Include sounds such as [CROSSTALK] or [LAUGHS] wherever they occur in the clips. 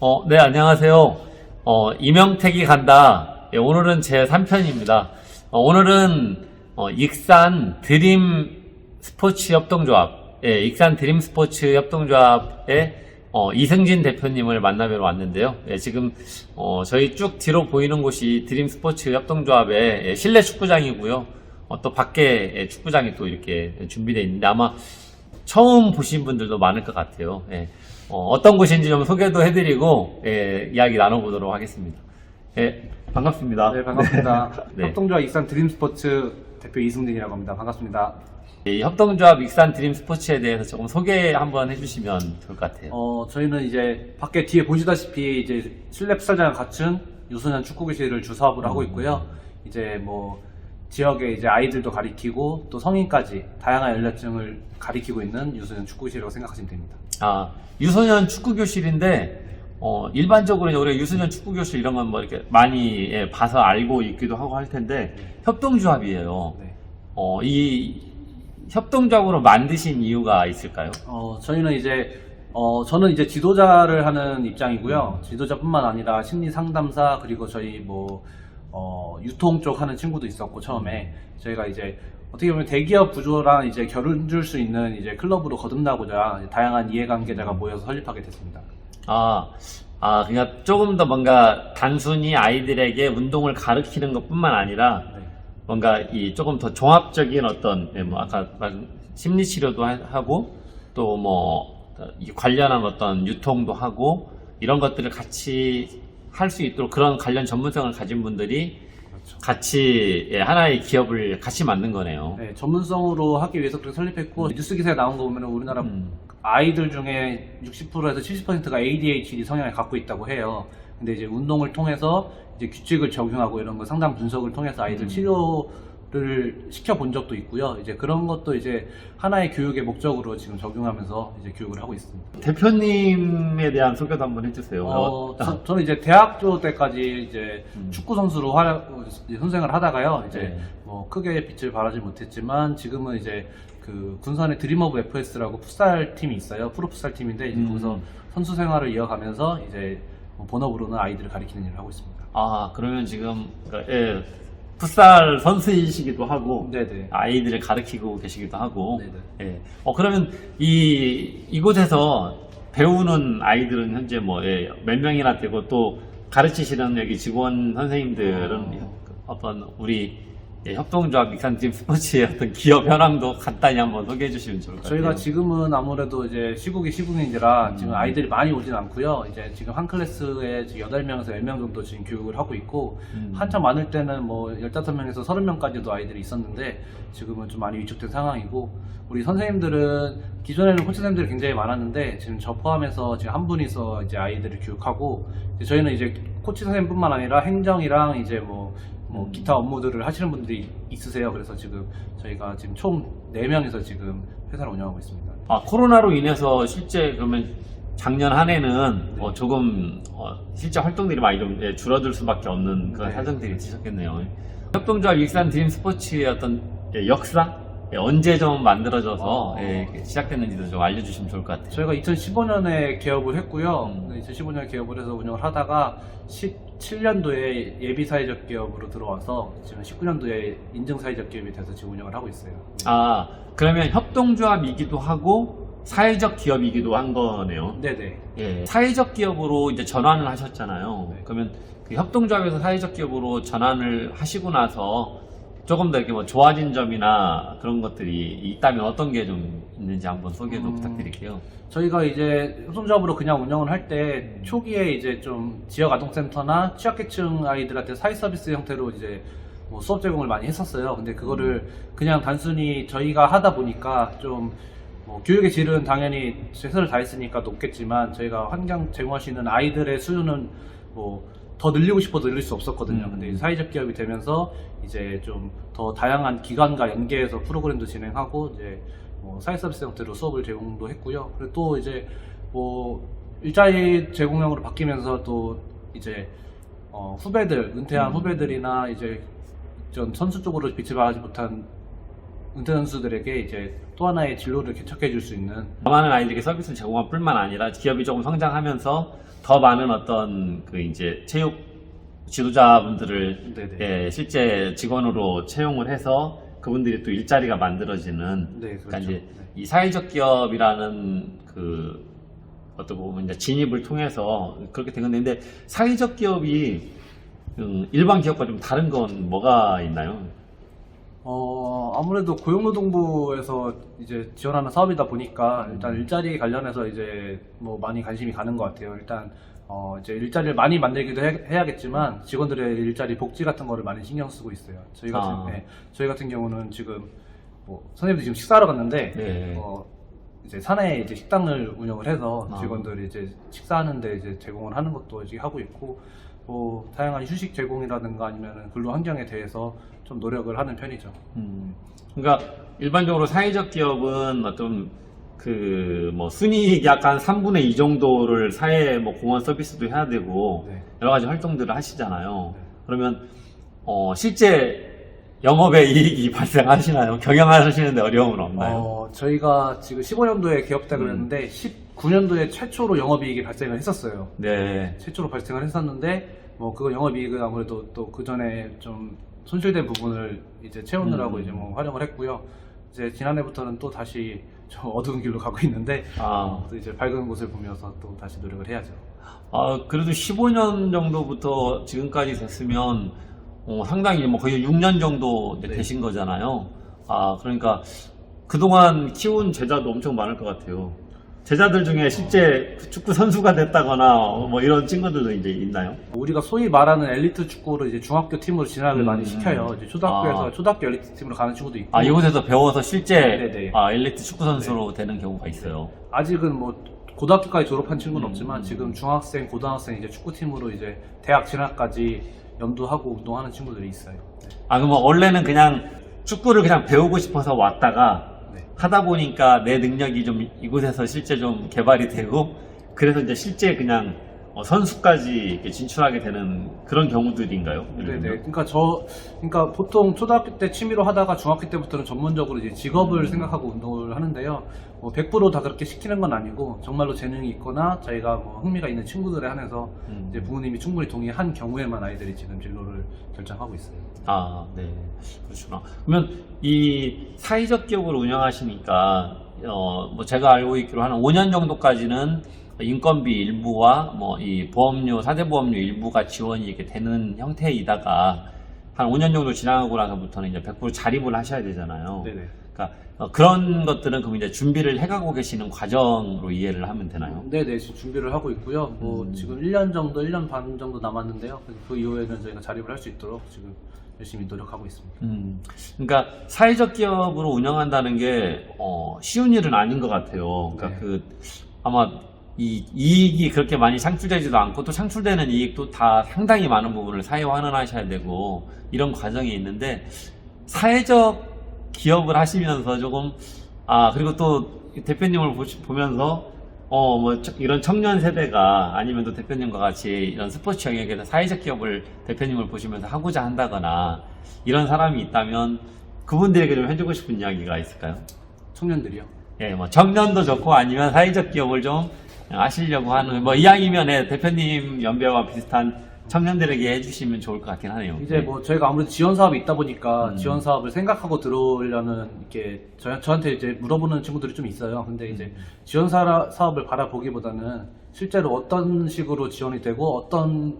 어, 네, 안녕하세요. 어, 이명택이 간다. 예, 오늘은 제 3편입니다. 오늘은 어, 익산 드림 스포츠 협동조합, 예, 익산 드림 스포츠 협동조합의 어, 이승진 대표님을 만나뵈러 왔는데요. 예, 지금 어, 저희 쭉 뒤로 보이는 곳이 드림 스포츠 협동조합의 예, 실내 축구장이고요. 어, 또 밖에 예, 축구장이 또 이렇게 준비되어 있는데 아마 처음 보신 분들도 많을 것 같아요. 예. 어, 떤 곳인지 좀 소개도 해드리고 예, 이야기 나눠보도록 하겠습니다. 예, 반갑습니다. 네, 반갑습니다. [LAUGHS] 네. 협동조합 익산 드림스포츠 대표 이승진이라고 합니다. 반갑습니다. 이 협동조합 익산 드림 스포츠에 대해서 조금 소개 한번 해주시면 좋을 것 같아요. 어, 저희는 이제 밖에 뒤에 보시다시피 이제 실내 풋살장을 갖춘 유소년 축구교실을 주 사업으로 하고 있고요. 이제 뭐 지역의 이제 아이들도 가리키고 또 성인까지 다양한 연령층을 가리키고 있는 유소년 축구교실이라고 생각하시면 됩니다. 아, 유소년 축구 교실인데 어, 일반적으로 이제 우리가 유소년 축구 교실 이런 건 뭐 이렇게 많이 예, 봐서 알고 있기도 하고 할 텐데 협동조합이에요. 네. 어, 이 협동조합으로 만드신 이유가 있을까요? 어, 저희는 이제 어, 저는 이제 지도자를 하는 입장이고요. 지도자뿐만 아니라 심리 상담사 그리고 저희 뭐 어, 유통 쪽 하는 친구도 있었고 처음에 저희가 이제 어떻게 보면 대기업 구조랑 이제 결을 줄수 있는 이제 클럽으로 거듭나고자 다양한 이해관계자가 모여서 설립하게 됐습니다. 아, 아, 그러니까 조금 더 뭔가 단순히 아이들에게 운동을 가르치는 것 뿐만 아니라 네. 뭔가 이 조금 더 종합적인 어떤, 예, 뭐 아까 말씀 심리 치료도 하- 하고 또 뭐 관련한 어떤 유통도 하고 이런 것들을 같이 할 수 있도록 그런 관련 전문성을 가진 분들이 그렇죠. 같이 예, 하나의 기업을 같이 만든 거네요. 네, 전문성으로 하기 위해서 그렇게 설립했고 뉴스 기사에 나온 거 보면 우리나라 음. 아이들 중에 60%에서 70%가 ADHD 성향을 갖고 있다고 해요. 근데 이제 운동을 통해서 이제 규칙을 적용하고 이런 거 상담 분석을 통해서 아이들 음. 치료 를 시켜본 적도 있고요. 이제 그런 것도 이제 하나의 교육의 목적으로 지금 적용하면서 이제 교육을 하고 있습니다. 대표님에 대한 소개도 한번 해주세요. 어, 저, 저는 이제 대학교 때까지 이제 음. 축구 선수로 활, 이제 선생을 하다가요. 이제 네. 뭐 크게 빛을 발하지 못했지만 지금은 이제 그 군산의 드림오브 FS라고 풋살 팀이 있어요. 프로 풋살 팀인데 이제 음. 거기서 선수 생활을 이어가면서 이제 뭐 본업으로는 아이들을 가리키는 일을 하고 있습니다. 아, 그러면 지금, 그러니까, 예, 풋살 선수이시기도 하고, 네네. 아이들을 가르치고 계시기도 하고, 네네. 예. 어, 그러면 이, 이곳에서 배우는 아이들은 현재 뭐, 예, 몇 명이나 되고 또 가르치시는 여기 직원 선생님들은 어떤 우리 예, 협동조합 익산팀 스포츠의 어떤 기업 현황도 간단히 한번 소개해 주시면 좋을 것 같아요. 저희가 지금은 아무래도 이제 시국이 시국인지라 지금 아이들이 많이 오진 않고요. 이제 지금 한 클래스에 지금 8명에서 10명 정도 지금 교육을 하고 있고 음. 한참 많을 때는 뭐 15명에서 30명까지도 아이들이 있었는데 지금은 좀 많이 위축된 상황이고 우리 선생님들은 기존에는 코치 선생님들이 굉장히 많았는데 지금 저 포함해서 지금 한 분이서 이제 아이들을 교육하고 이제 저희는 이제 코치 선생님뿐만 아니라 행정이랑 이제 뭐 뭐 음. 기타 업무들을 하시는 분들이 있으세요. 그래서 지금 저희가 지금 총 4명이서 지금 회사를 운영하고 있습니다. 아, 코로나로 인해서 실제 그러면 작년 한 해는 어, 조금 어, 실제 활동들이 많이 좀 예, 줄어들 수밖에 없는 그런 네. 사정들이 있으셨겠네요. 협동조합 익산 드림 스포츠의 어떤 예, 역사 예, 언제 좀 만들어져서 어. 예, 시작됐는지도 좀 알려주시면 좋을 것 같아요. 저희가 2015년에 개업을 했고요. 음. 2015년에 개업을 해서 운영을 하다가 17년도에 예비 사회적 기업으로 들어와서 지금 19년도에 인증 사회적 기업이 돼서 지금 운영을 하고 있어요. 아 그러면 협동조합이기도 하고 사회적 기업이기도 한 거네요. 네네. 예, 사회적 기업으로 이제 전환을 하셨잖아요. 네. 그러면 그 협동조합에서 사회적 기업으로 전환을 하시고 나서 조금 더 이렇게 뭐 좋아진 점이나 그런 것들이 있다면 어떤 게 좀 있는지 한번 소개도 음. 부탁드릴게요. 저희가 이제 협동조합으로 그냥 운영을 할 때 초기에 이제 좀 지역 아동센터나 취약계층 아이들한테 사회 서비스 형태로 이제 뭐 수업 제공을 많이 했었어요. 근데 그거를 그냥 단순히 저희가 하다 보니까 좀 뭐 교육의 질은 당연히 최선을 다했으니까 높겠지만 저희가 환경 제공할 수 있는 아이들의 수준은 뭐 더 늘리고 싶어도 늘릴 수 없었거든요. 음. 근데 이제 사회적 기업이 되면서 이제 좀 더 다양한 기관과 연계해서 프로그램도 진행하고 이제 뭐 사회 서비스 형태로 수업을 제공도 했고요. 그리고 또 이제 뭐 일자리 제공형으로 바뀌면서 또 이제 어, 후배들 은퇴한 음. 후배들이나 이제 전 선수 쪽으로 빛을 발하지 못한 은퇴 선수들에게 이제 또 하나의 진로를 개척해 줄 수 있는 더 많은 아이들에게 서비스를 제공할 뿐만 아니라 기업이 조금 성장하면서 더 많은 어떤 그 이제 체육 지도자분들을 네네. 예, 실제 직원으로 채용을 해서 그분들이 또 일자리가 만들어지는 네, 그러니까 그렇죠. 이제 네. 이 사회적 기업이라는 그 어떤 보면 이제 진입을 통해서 그렇게 된 건데 근데 사회적 기업이 음, 일반 기업과 좀 다른 건 뭐가 있나요? 어, 아무래도 고용노동부에서 이제 지원하는 사업이다 보니까 일단 일자리 관련해서 이제 뭐 많이 관심이 가는 것 같아요. 일단 어, 이제 일자리를 많이 만들기도 해, 야겠지만 직원들의 일자리 복지 같은 거를 많이 신경 쓰고 있어요. 저희 같은 아. 네, 저희 같은 경우는 지금 뭐 선생님들 지금 식사하러 갔는데 네. 어, 이제 사내에 이제 식당을 운영을 해서 아. 직원들이 이제 식사하는데 이제 제공을 하는 것도 이제 하고 있고 뭐 다양한 휴식 제공이라든가 아니면 근로 환경에 대해서 좀 노력을 하는 편이죠. 음, 그러니까 일반적으로 사회적 기업은 어떤 그 뭐 순이익 약간 3분의 2 정도를 사회 뭐 공헌 서비스도 해야 되고 네. 여러 가지 활동들을 하시잖아요. 네. 그러면 어, 실제 영업에 이익이 [LAUGHS] 발생하시나요? 경영하시는데 어려움은 없나요? 어, 저희가 지금 15년도에 개업되고 음. 했는데 19년도에 최초로 영업이익이 발생을 했었어요. 네. 최초로 발생을 했었는데 뭐 그거 영업이익은 아무래도 또 그 전에 좀 손실된 부분을 이제 채우느라고 음. 이제 뭐 활용을 했고요. 이제 지난해부터는 또 다시 좀 어두운 길로 가고 있는데 아, 또 이제 밝은 곳을 보면서 또 다시 노력을 해야죠. 아, 그래도 15년 정도부터 지금까지 됐으면 어, 상당히 뭐 거의 6년 정도 이제 네. 되신 거잖아요. 아, 그러니까 그동안 키운 제자도 엄청 많을 것 같아요. 제자들 중에 실제 축구 선수가 됐다거나 어, 뭐 이런 친구들도 이제 있나요? 우리가 소위 말하는 엘리트 축구를 이제 중학교 팀으로 진학을 음. 많이 시켜요. 이제 초등학교에서 아. 초등학교 엘리트 팀으로 가는 친구도 있고 아, 이곳에서 배워서 실제 네네. 아, 엘리트 축구 선수로 되는 경우가 있어요. 아직은 뭐 고등학교까지 졸업한 친구는 음. 없지만 지금 중학생, 고등학생 이제 축구팀으로 이제 대학 진학까지 염두하고 운동하는 친구들이 있어요. 네. 아, 그럼 원래는 그냥 축구를 그냥 배우고 싶어서 왔다가 네. 하다 보니까 내 능력이 좀 이곳에서 실제 좀 개발이 되고 그래서 이제 실제 그냥 어, 선수까지 진출하게 되는 그런 경우들인가요? 네네. 그러니까 저, 그러니까 보통 초등학교 때 취미로 하다가 중학교 때부터는 전문적으로 이제 직업을 음. 생각하고 운동을 하는데요. 뭐 100%다 그렇게 시키는 건 아니고 정말로 재능이 있거나 자기가 뭐 흥미가 있는 친구들에 한해서 음. 이제 부모님이 충분히 동의한 경우에만 아이들이 지금 진로를 결정하고 있어요. 아, 네. 그렇구나. 그러면 이 사회적 기업을 운영하시니까 어, 뭐 제가 알고 있기로 한 5년 정도까지는 인건비 일부와 뭐 이 보험료, 사대보험료 일부가 지원이 이렇게 되는 형태이다가 한 5년 정도 지나고 나서부터는 이제 100% 자립을 하셔야 되잖아요. 네네. 그러니까 어, 그런 것들은 그럼 이제 준비를 해가고 계시는 과정으로 이해를 하면 되나요? 네네 지금 준비를 하고 있고요. 뭐 음. 지금 1년 정도, 1년 반 정도 남았는데요. 그 이후에는 저희가 자립을 할 수 있도록 지금 열심히 노력하고 있습니다. 음, 그러니까 사회적 기업으로 운영한다는 게 어, 쉬운 일은 아닌 것 같아요. 그러니까 네. 그 아마 이 이익이 그렇게 많이 창출되지도 않고 또 창출되는 이익도 다 상당히 많은 부분을 사회 환원하셔야 되고 이런 과정이 있는데 사회적 기업을 하시면서 조금 아 그리고 또 대표님을 보시- 보면서 어 뭐 이런 청년 세대가 아니면 또 대표님과 같이 이런 스포츠 영역에서 사회적 기업을 대표님을 보시면서 하고자 한다거나 이런 사람이 있다면 그분들에게 좀 해주고 싶은 이야기가 있을까요? 청년들이요. 예, 뭐 청년도 좋고 아니면 사회적 기업을 좀 하시려고 하는 뭐 이야기면 예, 대표님 연배와 비슷한 청년들에게 해주시면 좋을 것 같긴 하네요. 이제 뭐 저희가 아무래도 지원 사업이 있다 보니까 음. 지원 사업을 생각하고 들어오려는 이렇게 저, 저한테 이제 물어보는 친구들이 좀 있어요. 근데 이제 음. 지원 사, 사업을 바라보기보다는 실제로 어떤 식으로 지원이 되고 어떤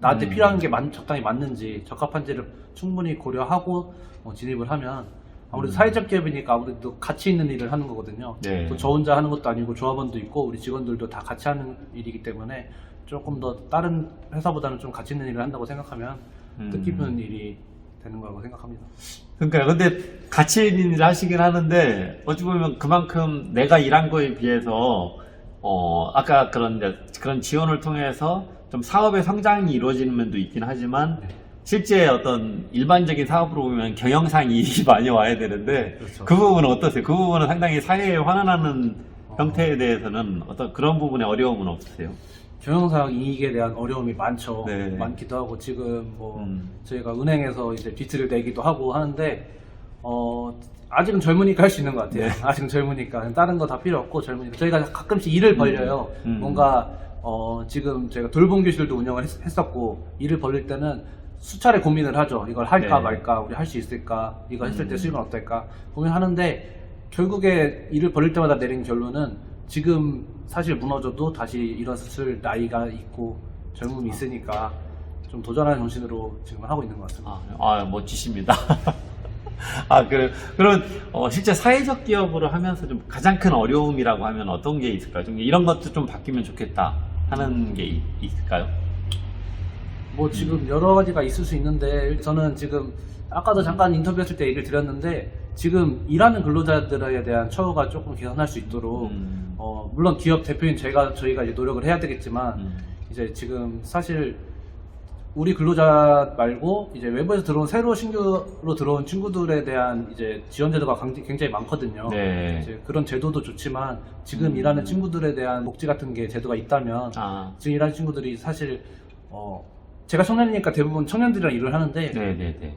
나한테 음. 필요한 게 맞- 적당히 맞는지 적합한지를 충분히 고려하고 뭐 진입을 하면 아무래도 음. 사회적 기업이니까 아무래도 가치 있는 일을 하는 거거든요. 네. 또 저 혼자 하는 것도 아니고 조합원도 있고 우리 직원들도 다 같이 하는 일이기 때문에 조금 더 다른 회사보다는 좀 가치 있는 일을 한다고 생각하면 음. 뜻깊은 일이 되는 거라고 생각합니다. 그러니까 근데 같이 일을 하시긴 하는데 어찌 보면 그만큼 내가 일한 거에 비해서 어 아까 그런 그런 지원을 통해서 좀 사업의 성장이 이루어지는 면도 있긴 하지만 네. 실제 어떤 일반적인 사업으로 보면 경영상 [LAUGHS] 이익이 많이 와야 되는데 그렇죠. 그 부분은 어떠세요? 그 부분은 상당히 사회에 환원하는 어. 형태에 대해서는 어떤 그런 부분에 어려움은 없으세요? 경영상 이익에 대한 어려움이 많죠. 네. 많기도 하고 지금 뭐 음. 저희가 은행에서 이제 비트를 내기도 하고 하는데 어, 아직은 젊으니까 할 수 있는 것 같아요. 네. 아직은 젊으니까. 다른 거 다 필요 없고 젊으니까. 저희가 가끔씩 일을 벌려요. 음. 뭔가, 어, 지금 저희가 돌봄 교실도 운영을 했, 었고 일을 벌릴 때는 수차례 고민을 하죠. 이걸 할까 네. 말까, 우리 할 수 있을까, 이거 했을 때 음. 수익은 어떨까 고민하는데 결국에 일을 벌릴 때마다 내린 결론은 지금 사실 무너져도 다시 일어설 나이가 있고 젊음이 있으니까 좀 도전하는 정신으로 지금 하고 있는 것 같습니다. 아, 아, 멋지십니다. [LAUGHS] 아, 그래. 그럼, 어, 실제 사회적 기업으로 하면서 좀 가장 큰 어려움이라고 하면 어떤 게 있을까요? 좀 이런 것도 좀 바뀌면 좋겠다 하는 게 있- 있을까요? 뭐 지금 여러 가지가 있을 수 있는데 저는 지금 아까도 잠깐 인터뷰했을 때 얘기를 드렸는데 지금 일하는 근로자들에 대한 처우가 조금 개선할 수 있도록 음. 어, 물론 기업 대표인 제가 저희가 이제 노력을 해야 되겠지만 음. 이제 지금 사실 우리 근로자 말고 이제 외부에서 들어온 새로 신규로 들어온 친구들에 대한 이제 지원 제도가 강- 굉장히 많거든요. 네. 이제 그런 제도도 좋지만 지금 음. 일하는 친구들에 대한 복지 같은 게 제도가 있다면 아, 지금 일하는 친구들이 사실 어 제가 청년이니까 대부분 청년들이랑 일을 하는데 네네네.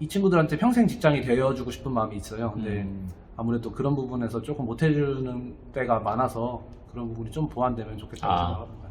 이 친구들한테 평생 직장이 되어주고 싶은 마음이 있어요. 근데 음. 아무래도 그런 부분에서 조금 못해주는 때가 많아서 그런 부분이 좀 보완되면 좋겠다고 아. 생각합니다.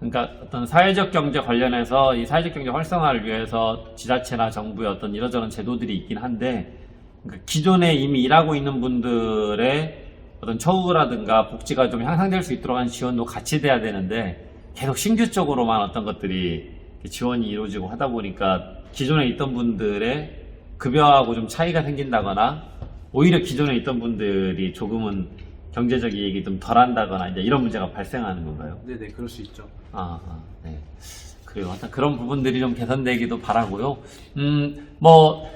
그러니까 어떤 사회적 경제 관련해서 이 사회적 경제 활성화를 위해서 지자체나 정부의 어떤 이러저런 제도들이 있긴 한데 그러니까 기존에 이미 일하고 있는 분들의 어떤 처우라든가 복지가 좀 향상될 수 있도록 하는 지원도 같이 돼야 되는데 계속 신규 쪽으로만 어떤 것들이 지원이 이루어지고 하다 보니까 기존에 있던 분들의 급여하고 좀 차이가 생긴다거나 오히려 기존에 있던 분들이 조금은 경제적 이익이 좀 덜한다거나 이제 이런 문제가 발생하는 건가요? 네네 그럴 수 있죠. 아, 아, 네. 그리고 어떤 그런 부분들이 좀 개선되기도 바라고요. 음, 뭐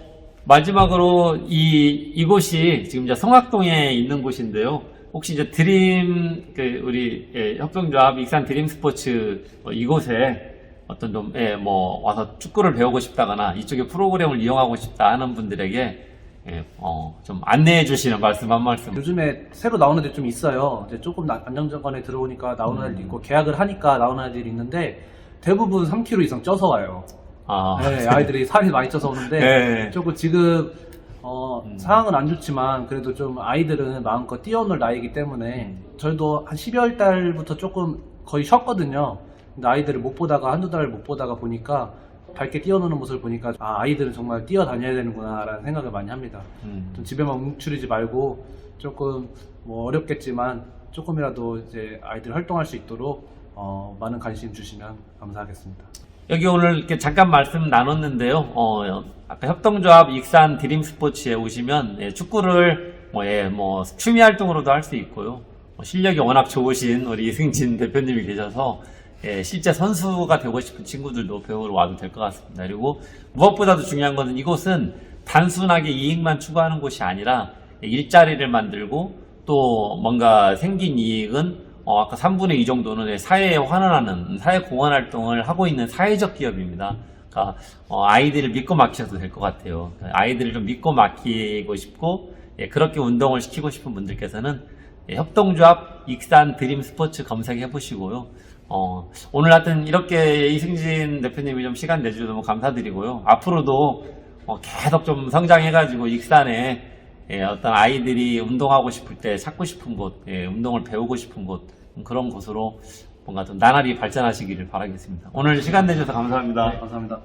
마지막으로 이 이곳이 지금 이제 성악동에 있는 곳인데요. 혹시 이제 드림 그 우리 예, 협동조합 익산 드림 스포츠 어, 이곳에 어떤 좀 예, 뭐 와서 축구를 배우고 싶다거나 이쪽에 프로그램을 이용하고 싶다 하는 분들에게 예, 어, 좀 안내해 주시는 말씀 한 말씀. 요즘에 새로 나오는 데좀 있어요. 이제 조금 나- 안정적관에 들어오니까 나오는 음. 애들 있고 계약을 하니까 나오는 애들이 있는데 대부분 3kg 이상 쪄서 와요. 아, 네, 아이들이 살이 많이 쪄서 오는데 [LAUGHS] 네. 조금 지금 어, 음. 상황은 안 좋지만 그래도 좀 아이들은 마음껏 뛰어놀 나이기 때문에 음. 저희도 한 12월 달부터 조금 거의 쉬었거든요. 근데 아이들을 못 보다가 한두 달 못 보다가 보니까 밝게 뛰어노는 모습을 보니까 아 아이들은 정말 뛰어다녀야 되는구나라는 생각을 많이 합니다. 음. 좀 집에만 뭉추리지 말고 조금 뭐 어렵겠지만 조금이라도 이제 아이들 활동할 수 있도록 어, 많은 관심 주시면 감사하겠습니다. 여기 오늘 이렇게 잠깐 말씀 나눴는데요. 어, 아까 협동조합 익산 드림 스포츠에 오시면 예, 축구를 뭐, 예, 뭐 취미 활동으로도 할 수 있고요. 뭐 실력이 워낙 좋으신 우리 [LAUGHS] 이승진 대표님이 계셔서 예, 실제 선수가 되고 싶은 친구들도 배우러 와도 될 것 같습니다. 그리고 무엇보다도 중요한 것은 이곳은 단순하게 이익만 추구하는 곳이 아니라 일자리를 만들고 또 뭔가 생긴 이익은 어, 아까 3분의 2 정도는 사회에 환원하는 사회 공헌 활동을 하고 있는 사회적 기업입니다. 그러니까 어, 아이들을 믿고 맡기셔도 될 것 같아요. 아이들을 좀 믿고 맡기고 싶고 예, 그렇게 운동을 시키고 싶은 분들께서는 예, 협동조합 익산 드림 스포츠 검색해 보시고요. 어, 오늘 하여튼 이렇게 이승진 대표님이 좀 시간 내주셔서 너무 감사드리고요. 앞으로도 어, 계속 좀 성장해가지고 익산에 예, 어떤 아이들이 운동하고 싶을 때 찾고 싶은 곳, 예, 운동을 배우고 싶은 곳, 음, 그런 곳으로 뭔가 좀 나날이 발전하시기를 바라겠습니다. 오늘 시간 내주셔서 감사합니다. 감사합니다.